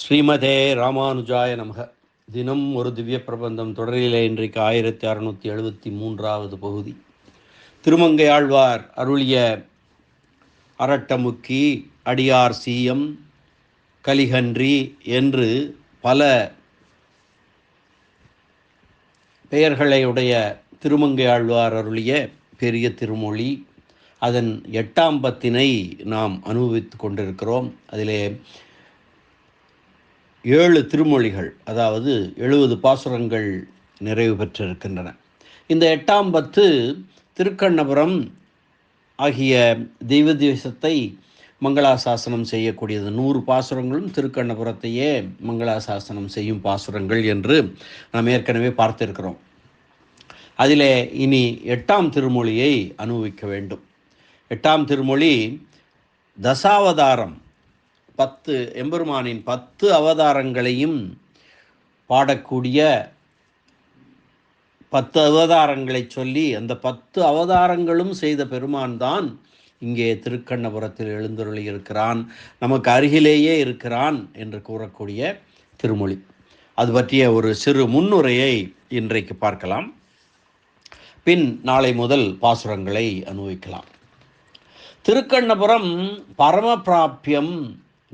ஸ்ரீமதே ராமானுஜாய நமக. தினம் ஒரு திவ்ய பிரபந்தம் தொடரிலே இன்றைக்கு ஆயிரத்தி அறுநூற்றி எழுபத்தி மூன்றாவது பகுதி. திருமங்கையாழ்வார் அருளிய அரட்டமுக்கி அடியார் சீயம் கலிகன்றி என்று பல பெயர்களையுடைய திருமங்கையாழ்வார் அருளிய பெரிய திருமொழி அதன் எட்டாம் பத்தினை நாம் அனுபவித்து கொண்டிருக்கிறோம். அதிலே ஏழு திருமொழிகள் அதாவது எழுபது பாசுரங்கள் நிறைவு பெற்றிருக்கின்றன. இந்த எட்டாம் பத்து திருக்கண்ணபுரம் ஆகிய தெய்வ தேசத்தை மங்களாசாசனம் செய்யக்கூடியது. நூறு பாசுரங்களும் திருக்கண்ணபுரத்தையே மங்களாசாசனம் செய்யும் பாசுரங்கள் என்று நாம் ஏற்கனவே பார்த்திருக்கிறோம். அதிலே இனி எட்டாம் திருமொழியை அனுபவிக்க வேண்டும். எட்டாம் திருமொழி தசாவதாரம். பத்து எம்பெருமானின் பத்து அவதாரங்களையும் பாடக்கூடிய பத்து அவதாரங்களை சொல்லி அந்த பத்து அவதாரங்களும் செய்த பெருமான் தான் இங்கே திருக்கண்ணபுரத்தில் எழுந்தருளி இருக்கிறான் நமக்கு அருகிலேயே இருக்கிறான் என்று கூறக்கூடிய திருமொழி. அது பற்றிய ஒரு சிறு முன்னுரையை இன்றைக்கு பார்க்கலாம். பின் நாளை முதல் பாசுரங்களை அனுபவிக்கலாம். திருக்கண்ணபுரம் பரமபிராபியம்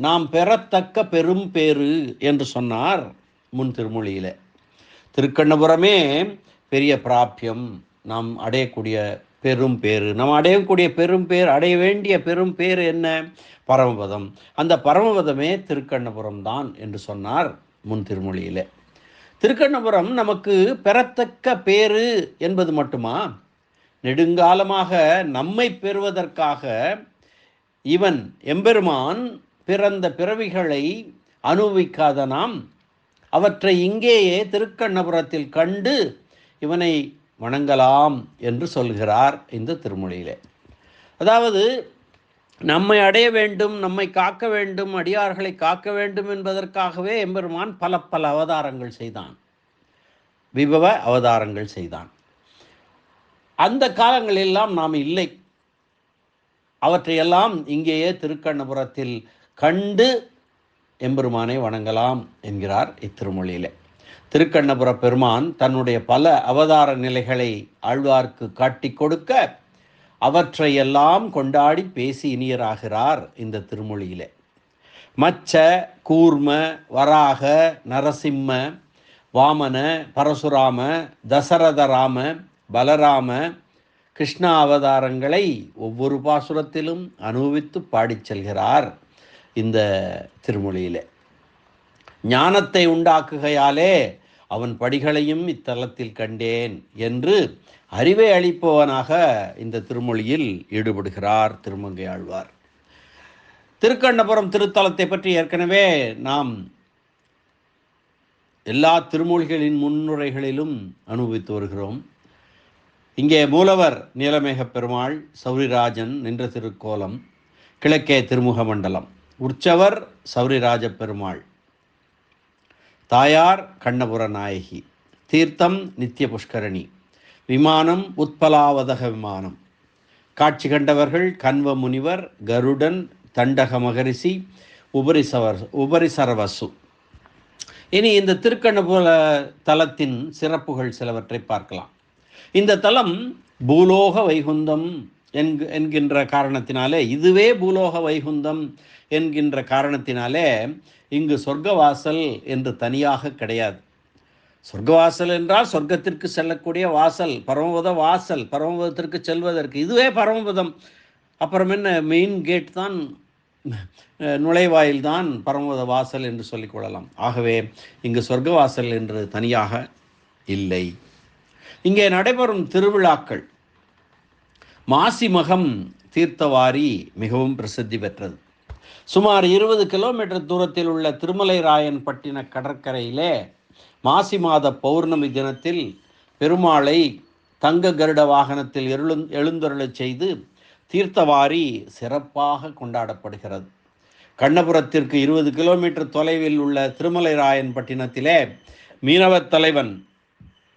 நாம் பெறத்தக்க பெரும் பேரு என்று சொன்னார் முன் திருமொழியில். திருக்கண்ணபுரமே பெரிய பிராபியம் நாம் அடையக்கூடிய பெரும் பேரு நாம் அடையக்கூடிய பெரும் பேர் அடைய வேண்டிய பெரும் பேர் என்ன? பரமபதம். அந்த பரமபதமே திருக்கண்ணபுரம் தான் என்று சொன்னார் முன் திருமொழியில். திருக்கண்ணபுரம் நமக்கு பெறத்தக்க பேரு என்பது மட்டுமா? நெடுங்காலமாக நம்மை பெறுவதற்காக இவன் எம்பெருமான் பிறந்த பிறவிகளை அனுபவிக்காத நாம் அவற்றை இங்கேயே திருக்கண்ணபுரத்தில் கண்டு இவனை வணங்கலாம் என்று சொல்கிறார் இந்த திருமொழியிலே. அதாவது நம்மை அடைய வேண்டும் நம்மை காக்க வேண்டும் அடியார்களை காக்க வேண்டும் என்பதற்காகவே எம்பெருமான் பல பல அவதாரங்கள் செய்தான். விபவ அவதாரங்கள் செய்தான். அந்த காலங்களெல்லாம் நாம் இல்லை. அவற்றையெல்லாம் இங்கேயே திருக்கண்ணபுரத்தில் கண்டு எம்பெருமானை வணங்கலாம் என்கிறார் இத்திருமொழியிலே. திருக்கண்ணபுர பெருமான் தன்னுடைய பல அவதார நிலைகளை ஆழ்வார்க்கு காட்டி கொடுக்க அவற்றையெல்லாம் கொண்டாடி பேசி இனியராகிறார் இந்த திருமொழியிலே. மச்ச கூர்ம வராக நரசிம்ம வாமன பரசுராம தசரதராம பலராம கிருஷ்ணா அவதாரங்களை ஒவ்வொரு பாசுரத்திலும் அனுபவித்து பாடிச் செல்கிறார். இந்த திருமொழியிலே. ஞானத்தை உண்டாக்குகையாலே அவன் படிகளையும் இத்தலத்தில் கண்டேன் என்று அறிவை அளிப்பவனாக இந்த திருமொழியில் ஈடுபடுகிறார் திருமங்கை ஆழ்வார். திருக்கண்ணபுரம் திருத்தலத்தை பற்றி ஏற்கனவே நாம் எல்லா திருமொழிகளின் முன்னுரைகளிலும் அனுபவித்து வருகிறோம். இங்கே மூலவர் நீலமேக பெருமாள் சௌரிராஜன் நின்ற திருக்கோலம் கிழக்கே திருமுக மண்டலம் உற்சவர் சௌரிராஜ பெருமாள் தாயார் கண்ணபுர நாயகி தீர்த்தம் நித்திய புஷ்கரணி விமானம் உத்பலாவதக விமானம். காட்சி கண்டவர்கள் கண்வ முனிவர் கருடன் தண்டக மகரிஷி உபரிசவர் உபரிசரவசு. இனி இந்த திருக்கண்ணபுர தலத்தின் சிறப்புகள் சிலவற்றை பார்க்கலாம். இந்த தலம் பூலோக வைகுந்தம் என்கு என்கின்ற காரணத்தினாலே இதுவே பூலோக வைகுந்தம் என்கின்ற காரணத்தினாலே இங்கு சொர்க்கவாசல் என்று தனியாக கிடையாது. சொர்க்கவாசல் என்றால் சொர்க்கத்திற்கு செல்லக்கூடிய வாசல் பரமபத வாசல் பரமபதத்திற்கு செல்வதற்கு இதுவே பரமபதம். அப்புறம் என்ன மெயின் கேட் தான் நுழைவாயில் தான் பரமபத வாசல் என்று சொல்லிக்கொள்ளலாம் ஆகவே இங்கு சொர்க்கவாசல் என்று தனியாக இல்லை. இங்கே நடைபெறும் திருவிழாக்கள் மாசிமகம் தீர்த்தவாரி மிகவும் பிரசித்தி பெற்றது. சுமார் இருபது கிலோமீட்டர் தூரத்தில் உள்ள திருமலைராயன் பட்டின கடற்கரையிலே மாசி மாத பௌர்ணமி தினத்தில் பெருமாளை தங்க கருட வாகனத்தில் எழு எழுந்தருளச் செய்து தீர்த்தவாரி சிறப்பாக கொண்டாடப்படுகிறது. கண்ணபுரத்திற்கு இருபது கிலோமீட்டர் தொலைவில் உள்ள திருமலைராயன் பட்டினத்திலே மீனவத் தலைவன்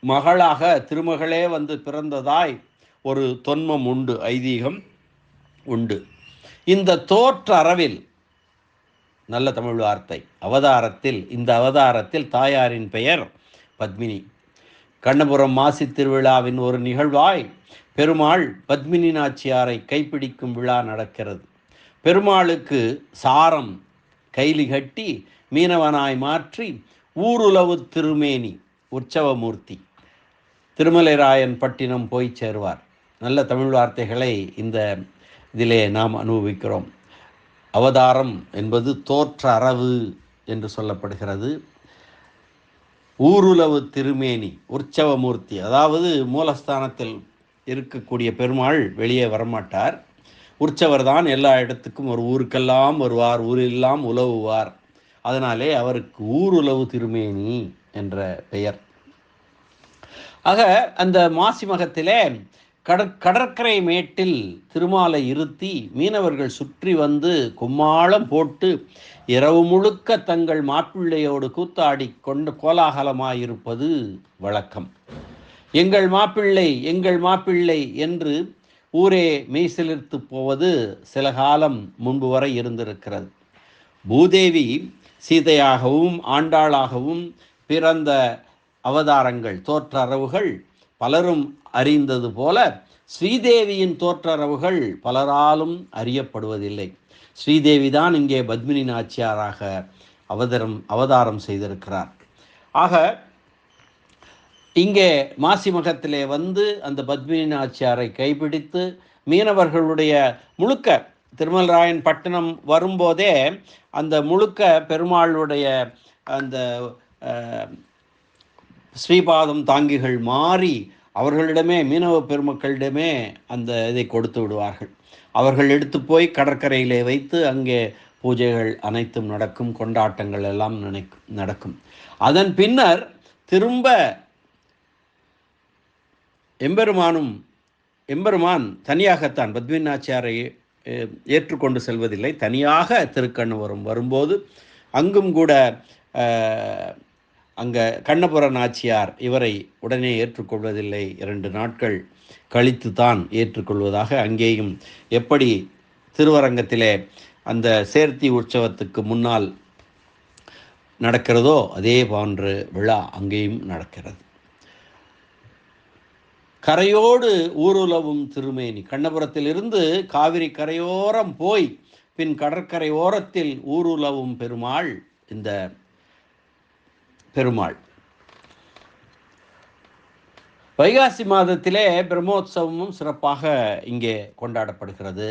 மகளாக திருமகளே வந்து பிறந்ததாய் ஒரு தொன்மம் உண்டு ஐதீகம் உண்டு. இந்த தோற்றரவில் நல்ல தமிழ் வார்த்தை அவதாரத்தில் இந்த அவதாரத்தில் தாயாரின் பெயர் பத்மினி. கண்ணபுரம் மாசி திருவிழாவின் ஒரு நிகழ்வாய் பெருமாள் பத்மினி நாச்சியாரை கைப்பிடிக்கும் விழா நடக்கிறது. பெருமாளுக்கு சாரம் கைலி கட்டி மீனவனாய் மாற்றி ஊருலவு திருமேனி உற்சவமூர்த்தி. திருமலைராயன் பட்டினம் போய் சேருவார். நல்ல தமிழ் வார்த்தைகளை இந்த இதிலே நாம் அனுபவிக்கிறோம். அவதாரம் என்பது தோற்ற அரவு என்று சொல்லப்படுகிறது. ஊருலவு திருமேனி உற்சவமூர்த்தி அதாவது மூலஸ்தானத்தில் இருக்கக்கூடிய பெருமாள் வெளியே வரமாட்டார். உற்சவர் தான் எல்லா இடத்துக்கும் ஒரு ஊருக்கெல்லாம் வருவார் ஊரெல்லாம் உலவுவார். அதனாலே அவருக்கு ஊருலவு திருமேனி என்ற பெயர். ஆக அந்த மாசி மகத்திலே கடற் கடற்கரை மேட்டில் திருமாலை இருத்தி மீனவர்கள் சுற்றி வந்து கும்மாளம் போட்டு இரவு முழுக்க தங்கள் மாப்பிள்ளையோடு கூத்தாடி கொண்டு கோலாகலமாயிருப்பது வழக்கம். எங்கள் மாப்பிள்ளை எங்கள் மாப்பிள்ளை என்று ஊரே மெய்சிலிர்த்து போவது சில காலம் முன்பு வரை இருந்திருக்கிறது. பூதேவி சீதையாகவும் ஆண்டாளாகவும் பிறந்த அவதாரங்கள் தோற்றரவுகள் பலரும் அறிந்தது போல ஸ்ரீதேவியின் தோற்றரவுகள் பலராலும் அறியப்படுவதில்லை. ஸ்ரீதேவி தான் இங்கே பத்மினி நாச்சியாராக அவதரம் அவதாரம் செய்திருக்கிறார். ஆக இங்கே மாசி மகத்திலே வந்து அந்த பத்மினி நாச்சியாரை கைப்பிடித்து மீனவர்களுடைய முழுக்க திருமலராயன் பட்டணம் வரும்போதே அந்த முழுக்க பெருமாளுடைய அந்த ஸ்ரீபாதம் தாங்கிகள் மாறி அவர்களிடமே மீனவ பெருமக்களிடமே அந்த இதை கொடுத்து விடுவார்கள். அவர்கள் எடுத்து போய் கடற்கரையிலே வைத்து அங்கே பூஜைகள் அனைத்தும் நடக்கும் கொண்டாட்டங்கள் எல்லாம் நினைக்கும் நடக்கும். அதன் பின்னர் திரும்ப எம்பெருமானும் எம்பெருமான் தனியாகத்தான் பத்மிநாச்சியாரை ஏற்றுக்கொண்டு செல்வதில்லை. தனியாக திருக்கண்ணுவரும் வரும்போது அங்கும் கூட அங்கே கண்ணபுர நாச்சியார் இவரை உடனே ஏற்றுக்கொள்வதில்லை. இரண்டு நாட்கள் கழித்து தான் ஏற்றுக்கொள்வதாக அங்கேயும் எப்படி திருவரங்கத்திலே அந்த சேர்த்தி உற்சவத்துக்கு முன்னால் நடக்கிறதோ அதே போன்று விழா அங்கேயும் நடக்கிறது. கரையோடு ஊருலவும் திருமேனி. கண்ணபுரத்திலிருந்து காவிரி கரையோரம் போய் பின் கடற்கரை ஓரத்தில் ஊருலவும் பெருமாள் இந்த பெருமாள். வைகாசி மாதத்திலே பிரம்மோத்சவமும் சிறப்பாக இங்கே கொண்டாடப்படுகிறது.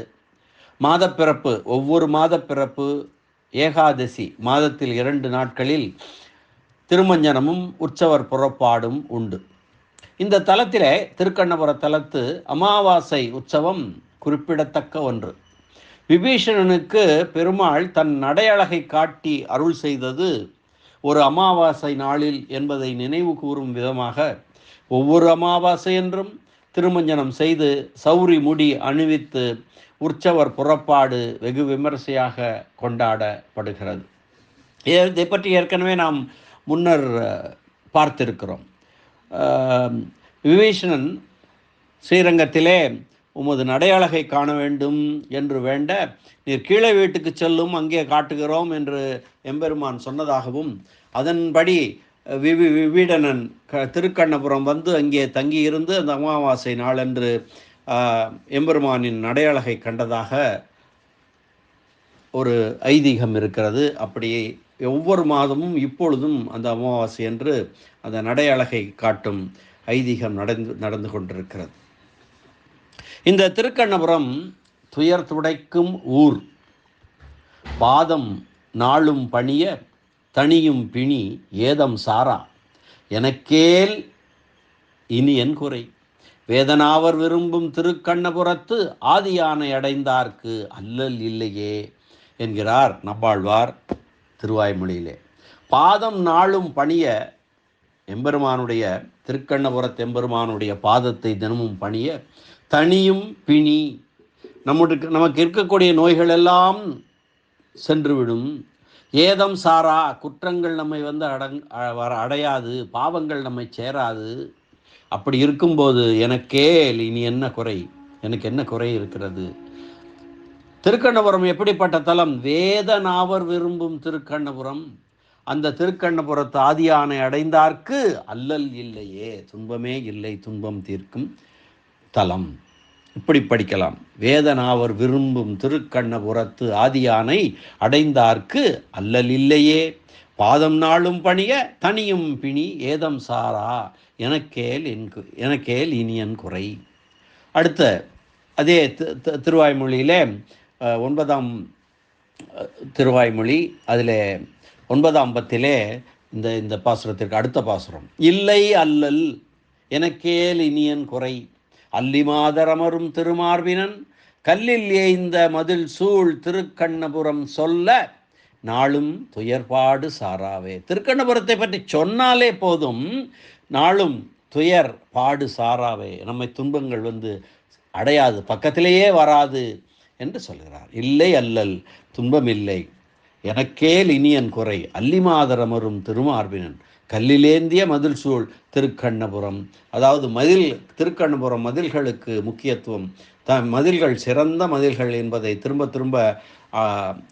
மாதப்பிறப்பு ஒவ்வொரு மாதப்பிறப்பு ஏகாதசி மாதத்தில் இரண்டு நாட்களில் திருமஞ்சனமும் உற்சவர் புறப்பாடும் உண்டு. இந்த தலத்திலே திருக்கண்ணபுர தலத்து அமாவாசை உற்சவம் குறிப்பிடத்தக்க ஒன்று. விபீஷணனுக்கு பெருமாள் தன் நடையழகை காட்டி அருள் செய்தது ஒரு அமாவாசை நாளில் என்பதை நினைவு கூறும் விதமாக ஒவ்வொரு அமாவாசை என்றும் திருமஞ்சனம் செய்து சௌரி முடி அணிவித்து உற்சவர் புறப்பாடு வெகு விமரிசையாக கொண்டாடப்படுகிறது. இதை பற்றி ஏற்கனவே நாம் முன்னர் பார்த்திருக்கிறோம். விபீஷணன் ஸ்ரீரங்கத்திலே உமது நடையழகை காண வேண்டும் என்று வேண்ட நீர் கீழே வீட்டுக்கு செல்லும் அங்கே காட்டுகிறோம் என்று எம்பெருமான் சொன்னதாகவும் அதன்படி விவி விவீடனன் க திருக்கண்ணபுரம் வந்து அங்கே தங்கியிருந்து அந்த அமாவாசை நாளன்று எம்பெருமானின் நடையழகை கண்டதாக ஒரு ஐதீகம் இருக்கிறது. அப்படி ஒவ்வொரு மாதமும் இப்பொழுதும் அந்த அமாவாசை என்று அந்த நடையழகை காட்டும் ஐதீகம் நடந்து நடந்து கொண்டிருக்கிறது. இந்த திருக்கண்ணபுரம் துயர் துடைக்கும் ஊர். பாதம் நாளும் பணிய தனியும் பிணி ஏதம் சாரா. எனக்கேல் இனி என் குறை. வேதனாவர் விரும்பும் திருக்கண்ணபுரத்து ஆதியானை அடைந்தார்க்கு அல்லல் இல்லையே என்கிறார் நப்பாழ்வார் திருவாய்மொழியிலே. பாதம் நாளும் பணிய எம்பெருமானுடைய திருக்கண்ணபுரத் எம்பெருமானுடைய பாதத்தை தினமும் பணிய தனியும் பிணி. நம்முடைய நமக்கு இருக்கக்கூடிய நோய்கள் எல்லாம் சென்றுவிடும். ஏதம் சாரா குற்றங்கள் நம்மை வந்து அடங் வர அடையாது பாவங்கள் நம்மை சேராது. அப்படி இருக்கும்போது எனக்கே இனி என்ன குறை? எனக்கு என்ன குறை இருக்கிறது? திருக்கண்ணபுரம் எப்படிப்பட்ட தலம்? வேதநாவர் விரும்பும் திருக்கண்ணபுரம். அந்த திருக்கண்ணபுரத்து ஆதியானை அடைந்தார்க்கு அல்லல் இல்லையே துன்பமே இல்லை துன்பம் தீர்க்கும். தலம். இப்படி படிக்கலாம். வேதனாவர் விரும்பும் திருக்கண்ணபுரத்து ஆதியானை அடைந்தார்க்கு அல்லல் இல்லையே. பாதம் நாளும் பணிய தனியும் பிணி ஏதம் சாரா எனக்கேல் என் எனக்கேல் இனியன் குறை. அடுத்த அதே திருவாய்மொழியிலே ஒன்பதாம் திருவாய்மொழி அதில் ஒன்பதாம் பத்திலே இந்த இந்த பாசுரத்திற்கு அடுத்த பாசுரம். இல்லை அல்லல் எனக்கேல் இனியன் குறை. அல்லி மாதரமரும் திருமார்பினன் கல்லில் ஏய்ந்த மதில் சூழ் திருக்கண்ணபுரம் சொல்ல நாளும் துயர்பாடு சாராவே. திருக்கண்ணபுரத்தை பற்றி சொன்னாலே போதும் நாளும் துயர் பாடு சாராவே. நம்மை துன்பங்கள் வந்து அடையாது பக்கத்திலேயே வராது என்று சொல்கிறார். இல்லை அல்லல் துன்பம் இல்லை எனக்கேல் இனியன் குறை. அல்லிமாதரமரும் திருமார்பினன். கல்லிலேந்திய மதில் சூழ் திருக்கண்ணபுரம். அதாவது மதில் திருக்கண்ணபுரம் மதில்களுக்கு முக்கியத்துவம். த மதில்கள் சிறந்த மதில்கள் என்பதை திரும்ப திரும்ப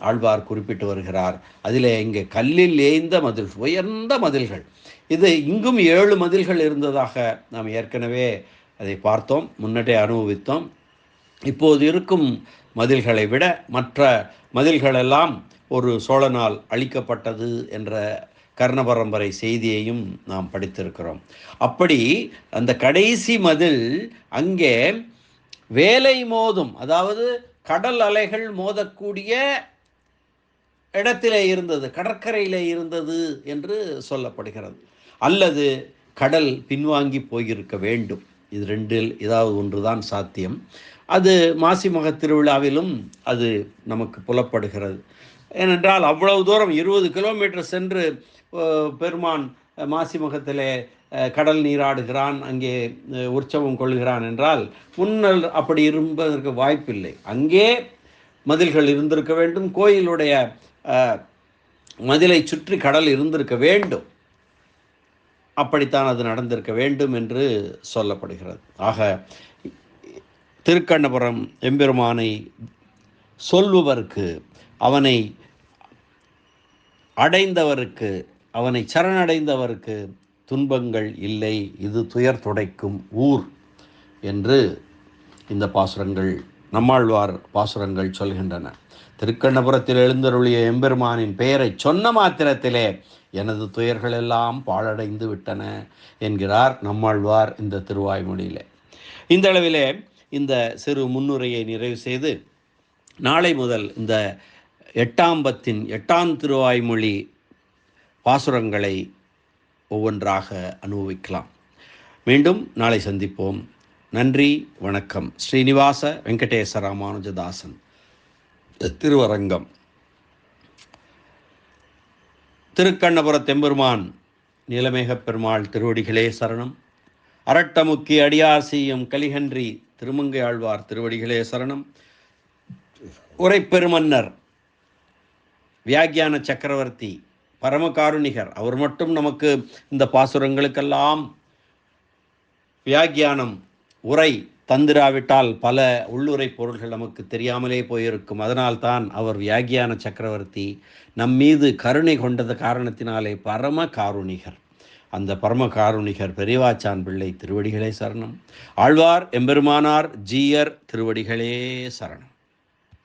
ஆழ்வார் குறிப்பிட்டு வருகிறார். அதிலே இங்கே கல்லில் ஏய்ந்த மதில் உயர்ந்த மதில்கள். இது இங்கும் ஏழு மதில்கள் இருந்ததாக நாம் ஏற்கனவே அதை பார்த்தோம் முன்னட்டே அனுபவித்தோம். இப்போது இருக்கும் மதில்களை விட மற்ற மதில்களெல்லாம் ஒரு சோழனால் அழிக்கப்பட்டது என்ற கர்ண பரம்பரை செய்தியையும் நாம் படித்திருக்கிறோம். அப்படி அந்த கடைசி மதில் அங்கே வேலை மோதும் அதாவது கடல் அலைகள் மோதக்கூடிய இடத்திலே இருந்தது கடற்கரையில் இருந்தது என்று சொல்லப்படுகிறது. அல்லது கடல் பின்வாங்கி போயிருக்க வேண்டும். இது ரெண்டில் ஏதாவது ஒன்றுதான் சாத்தியம். அது மாசி மக திருவிழாவிலும் அது நமக்கு புலப்படுகிறது. ஏனென்றால் அவ்வளவு தூரம் இருபது கிலோமீட்டர் சென்று பெருமான் மாசிமுகத்திலே கடல் நீராடுகிறான் அங்கே உற்சவம் கொள்கிறான் என்றால் முன்னல் அப்படி இருப்பதற்கு வாய்ப்பில்லை. அங்கே மதில்கள் இருந்திருக்க வேண்டும். கோயிலுடைய மதிலை சுற்றி கடல் இருந்திருக்க வேண்டும். அப்படித்தான் அது நடந்திருக்க வேண்டும் என்று சொல்லப்படுகிறது. ஆக திருக்கண்ணபுரம் எம்பெருமானை சொல்லுவதற்கு அவனை அடைந்தவருக்கு அவனை சரணடைந்தவருக்கு துன்பங்கள் இல்லை இது துயர் துடைக்கும் ஊர் என்று இந்த பாசுரங்கள் நம்மாழ்வார் பாசுரங்கள் சொல்கின்றன. திருக்கண்ணபுரத்தில் எழுந்தருளிய எம்பெருமானின் பெயரை சொன்ன மாத்திரத்திலே எனது துயர்கள் எல்லாம் பாழடைந்து விட்டன என்கிறார் நம்மாழ்வார் இந்த திருவாய்மொழியிலே. இந்த அளவிலே இந்த சிறு முன்னுரையை நிறைவு செய்து நாளை முதல் இந்த எட்டாம்பத்தின் எட்டாம் திருவாய்மொழி பாசுரங்களை ஒவ்வொன்றாக அனுபவிக்கலாம். மீண்டும் நாளை சந்திப்போம். நன்றி வணக்கம். ஸ்ரீனிவாச வெங்கடேச ராமானுஜதாசன். திருவரங்கம். திருக்கண்ணபுர தெம்பெருமான் நீலமேகப் பெருமாள் திருவடிகளே சரணம். அரட்டமுக்கி அடியார் செய்யும் கலிகன்றி திருமங்கை ஆழ்வார் திருவடிகளே சரணம். உரைப்பெருமன்னர் வியாக்கியான சக்கரவர்த்தி பரமகாருணிகர் அவர் மட்டும் நமக்கு இந்த பாசுரங்களுக்கெல்லாம் வியாக்கியானம் உரை தந்திராவிட்டால் பல உள்ளுரை பொருள்கள் நமக்கு தெரியாமலே போயிருக்கும். அதனால்தான் அவர் வியாகியான சக்கரவர்த்தி நம் மீது கருணை கொண்டது காரணத்தினாலே பரம காருணிகர். அந்த பரம காருணிகர் பெரியவாச்சான் பிள்ளை திருவடிகளே சரணம். ஆழ்வார் எம்பெருமானார் ஜீயர் திருவடிகளே சரணம்.